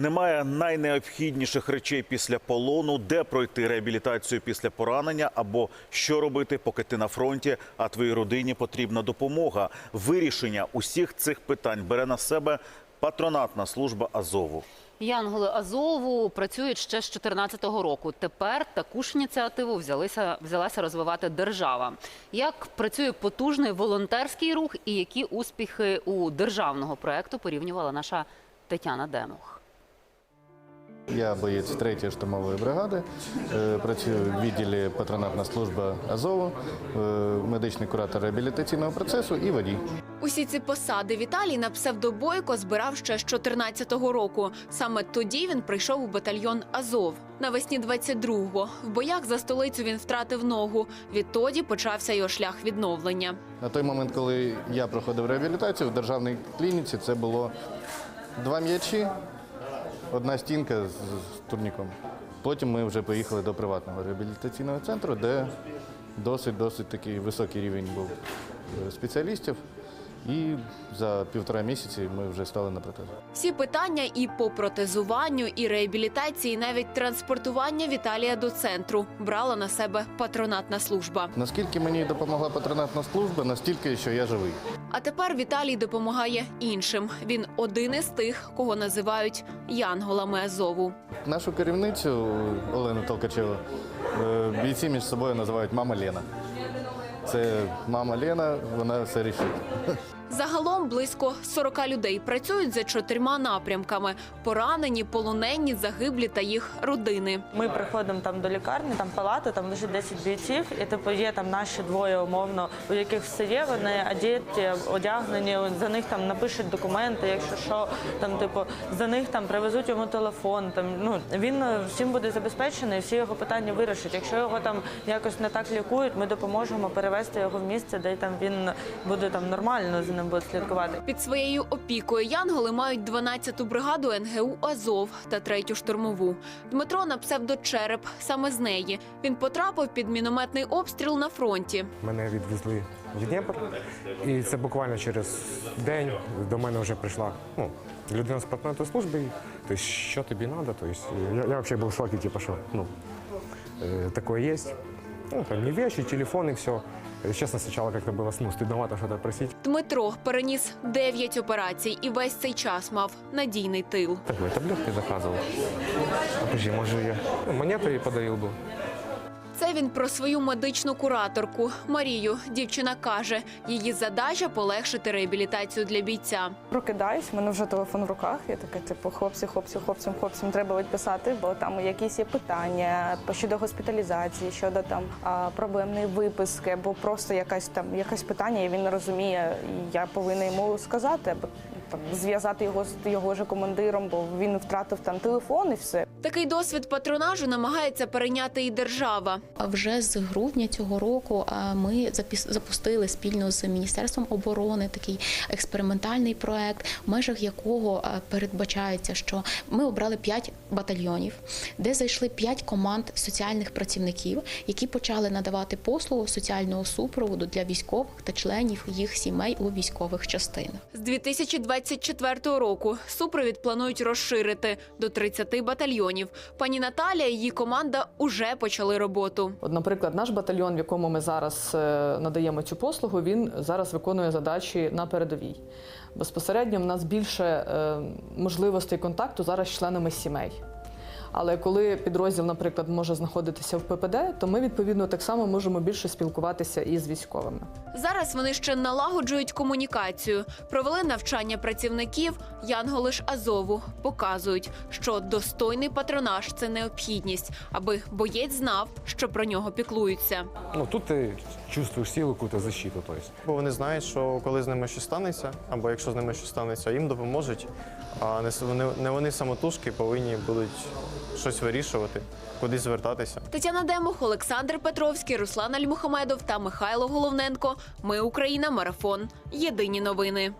Немає найнеобхідніших речей після полону, де пройти реабілітацію після поранення, або що робити, поки ти на фронті, а твоїй родині потрібна допомога. Вирішення усіх цих питань бере на себе патронатна служба Азову. Янголи Азову працюють ще з 2014 року. Тепер таку ж ініціативу взялися, взялася розвивати держава. Як працює потужний волонтерський рух і які успіхи у державного проекту порівнювала наша Тетяна Демух. Я боєць 3-ї штурмової бригади. Е, Працюю в відділі патронатна служба Азову, е, медичний куратор реабілітаційного процесу і водій. Усі ці посади Віталій на псевдобойко збирав ще з 14-го року. Саме тоді він прийшов у батальйон Азов. Навесні 22-го. В боях за столицю він втратив ногу. Відтоді почався його шлях відновлення. На той момент, коли я проходив реабілітацію в державній клініці, це було два м'ячі, одна стінка з, з турніком. Потім ми вже поїхали до приватного реабілітаційного центру, де досить досить такий високий рівень був е, спеціалістів. І за півтора місяці ми вже стали на протезі. Всі питання і по протезуванню, і реабілітації, і навіть транспортування Віталія до центру брала на себе патронатна служба. Наскільки мені допомогла патронатна служба, настільки, що я живий. А тепер Віталій допомагає іншим. Він один із тих, кого називають янголами Азову. Нашу керівницю Олену Толкачеву е, бійці між собою називають мама Лена. Це мама Лена, вона все рішить. Загалом близько 40 людей працюють за чотирма напрямками: поранені, полонені, загиблі та їх родини. Ми приходимо там до лікарні, там палата, там лежить 10 бійців, і типу є там наші двоє умовно, у яких все є. Вони одіті, одягнені. За них там напишуть документи. Якщо що, там типу за них там привезуть йому телефон. Там ну він е, всім буде забезпечений, всі його питання вирішать. Якщо його там якось не так лікують, ми допоможемо перевести його в місце, де там він буде там нормально за ним буде слідкувати. Під своєю опікою янголи мають 12-ту бригаду НГУ Азов та 3-ю штурмову. Дмитро на псевдочереп саме з неї. Він потрапив під мінометний обстріл на фронті. Мене відвезли в Дніпр, і це буквально через день до мене вже прийшла ну, людина з патронатної служби. Тобто, що тобі треба? Тобто, я, я взагалі був в шокі, типу, що ну, э, такое есть. Ну, там не вещи, телефон и все. Честно, сначала как-то было ну, стыдновато что-то просить. Дмитро переніс 9 операцій і весь цей час мав надійний тил. Такой таблетки заказывал. А подожди, может, я ну, монету ей подарил был. Це він про свою медичну кураторку Марію. Дівчина каже, її задача полегшити реабілітацію для бійця. Прокидаюсь, в мене вже телефон в руках. Я така, типу, хлопці, хлопці, хлопцям, хлопцям треба відписати, бо там якісь є питання щодо госпіталізації, щодо там проблемної виписки, або просто якась там якесь питання, і він не розуміє. І я повинна йому сказати, там зв'язати його з його ж командиром, бо він втратив там телефон і все. Такий досвід патронажу намагається перейняти і держава. А Вже з грудня цього року ми запустили спільно з Міністерством оборони такий експериментальний проект, в межах якого передбачається, що ми обрали 5 батальйонів, де зайшли 5 команд соціальних працівників, які почали надавати послугу соціального супроводу для військових та членів їх сімей у військових частинах. З 2024 року супровід планують розширити до 30 батальйонів. Пані Наталія і її команда уже почали роботу. От, наприклад, наш батальйон, в якому ми зараз е, надаємо цю послугу, він зараз виконує задачі на передовій. Безпосередньо в нас більше е, можливостей контакту зараз з членами сімей. Але коли підрозділ, наприклад, може знаходитися в ППД, то ми відповідно так само можемо більше спілкуватися із військовими. Зараз вони ще налагоджують комунікацію, провели навчання працівників. Янголи ж Азову показують, що достойний патронаж це необхідність, аби боєць знав, що про нього піклуються. Ну, тут ти чувствуєш силу, какую-то защиту. То есть. Бо вони знають, що коли з ними щось станеться, або якщо з ними щось станеться, їм допоможуть. А не вони, не вони самотужки повинні будуть щось вирішувати, кудись звертатися. Тетяна Демух, Олександр Петровський, Руслан Альмухамедов та Михайло Головненко. Ми Україна. Марафон. Єдині новини.